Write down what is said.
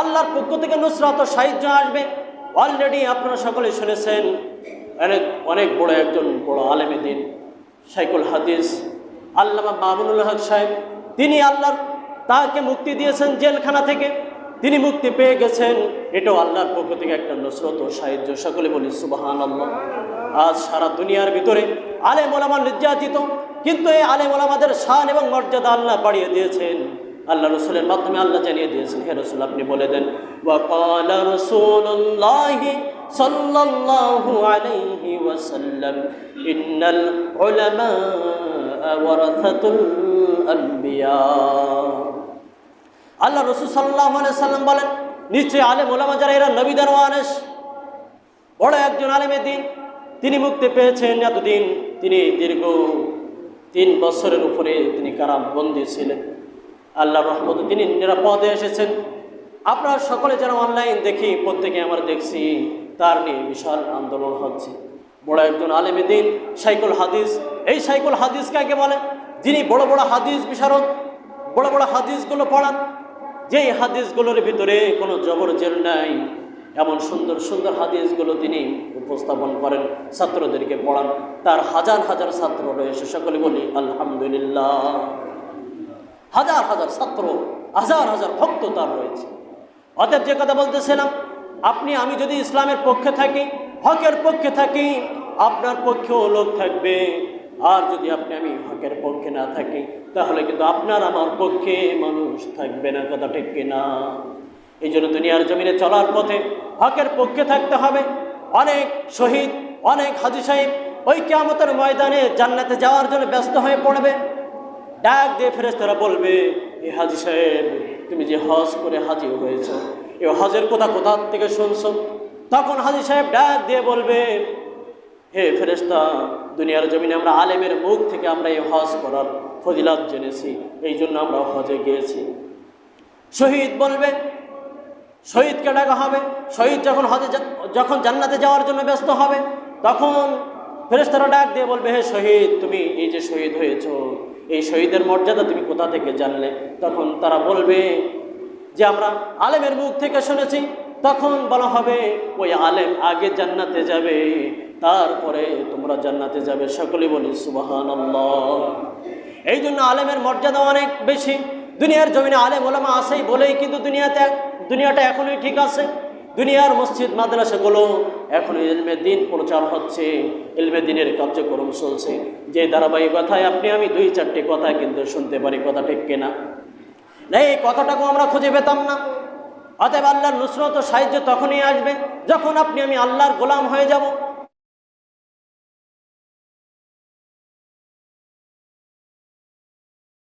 আল্লাহর পক্ষ থেকে নুসরাত সাহায্য আসবে অলরেডি আপনারা সকলে শুনেছেন, অনেক অনেক বড় একজন বড় আলেমে দিন সাইকুল হাদিস, আল্লামা মামুনুল হক সাহেব, তিনি আল্লাহর, তাকে মুক্তি দিয়েছেন জেলখানা থেকে, তিনি মুক্তি পেয়ে গেছেন, এটাও আল্লাহর পক্ষ থেকে একটা নুসরত ও সাহায্য সকলে বলি সুবাহান আল্লাহ আজ সারা দুনিয়ার ভিতরে আলেম ওলামা নির্যাতিত, কিন্তু এই আলেম ওলামাদের শান এবং মর্যাদা আল্লাহ বাড়িয়ে দিয়েছেন। আল্লাহ রসুলের মাধ্যমে আল্লাহ জানিয়ে দিয়েছেন, হে রসুল আপনি বলে দেন সাল্লাল্লাহু আলাইহি আল্লাহ রসুল সাল্লাল্লাহু সাল্লাম বলেন নিশ্চয়ই আলেম ওলামা যারা, এরা নবীদের ওয়ারেস বড় একজন আলেমের দিন। তিনি মুক্তি পেয়েছেন এতদিন। তিনি দীর্ঘ তিন বছরের উপরে তিনি কারাবন্দী ছিলেন। আল্লাহ রহমত তিনি নিরাপদে এসেছেন। আপনারা সকলে যারা অনলাইন দেখি, প্রত্যেকে আমরা দেখছি, তার নিয়ে বিশাল আন্দোলন হচ্ছে। বড় একজন আলেমে দিন সাইকুল হাদিস। এই সাইকুল হাদিস কাকে বলে? যিনি বড় বড় হাদিস বিশারদ, বড় বড় হাদিসগুলো পড়ান। যেই হাদিসগুলোর ভিতরে কোনো জবর জেল নাই, এমন সুন্দর সুন্দর হাদিসগুলো তিনি উপস্থাপন করেন, ছাত্রদেরকে পড়ান। তার হাজার হাজার ছাত্র রয়েছে, সকলে বলি, আলহামদুলিল্লাহ। হাজার হাজার ছাত্র, হাজার হাজার ভক্ত তার রয়েছে। অতএব যে কথা বলতেছিলাম, আপনি, আমি যদি ইসলামের পক্ষে থাকি, হকের পক্ষে থাকি, আপনার পক্ষেও লোক থাকবে। আর যদি আপনি, আমি হকের পক্ষে না থাকি, তাহলে কিন্তু আপনার আমার পক্ষে মানুষ থাকবে না, কথা ঠিক কিনা এই জন্য দুনিয়ার জমিনে চলার পথে হকের পক্ষে থাকতে হবে। অনেক শহীদ, অনেক হাজি সাহেব ওই কেয়ামতের ময়দানে জান্নাতে যাওয়ার জন্য ব্যস্ত হয়ে পড়বে। ডাক দিয়ে ফেরেস্তারা বলবে, এ হাজি সাহেব, তুমি যে হজ করে হাজি হয়েছ, এ হজের কথা কোথা থেকে শুনছো? তখন হাজি সাহেব ডাক দিয়ে বলবে, হে ফেরেস্তা দুনিয়ার জমিনে আমরা আলেমের মুখ থেকে আমরা এই হজ করার ফজিলাত জেনেছি, এই জন্য আমরা হজে গিয়েছি। শহীদ বলবে, শহীদকে ডাকা হবে, শহীদ যখন হজে যখন জান্নাতে যাওয়ার জন্য ব্যস্ত হবে, তখন ফেরেস্তারা ডাক দিয়ে বলবে, হে শহীদ, তুমি এই যে শহীদ হয়েছো, এই শহীদের মর্যাদা তুমি কোথা থেকে জানলে? তখন তারা বলবে, যে আমরা আলেমের মুখ থেকে শুনেছি। তখন বলা হবে, ওই আলেম আগে জান্নাতে যাবে, তারপরে তোমরা জান্নাতে যাবে। সকলে বলি সুবাহান এই জন্য আলেমের মর্যাদা অনেক বেশি। দুনিয়ার জমিনে আলেম ওলামা আসেই বলেই কিন্তু দুনিয়াতে, দুনিয়াটা এখনই ঠিক আছে। দুনিয়ার মসজিদ মাদ্রাসাগুলো এখন ইলমে দিন প্রচার হচ্ছে, ইলমে দিনের কার্যক্রম চলছে। যে ধারাবাহিক কথায় আপনি, আমি দুই চারটি কথা কিন্তু শুনতে পারি, কথা ঠিক কেনা? না, এই কথাটাকেও আমরা খুঁজে পেতাম না। অতএব আল্লাহর নুসরত সাহায্য তখনই আসবে যখন আপনি, আমি আল্লাহর গোলাম হয়ে যাব।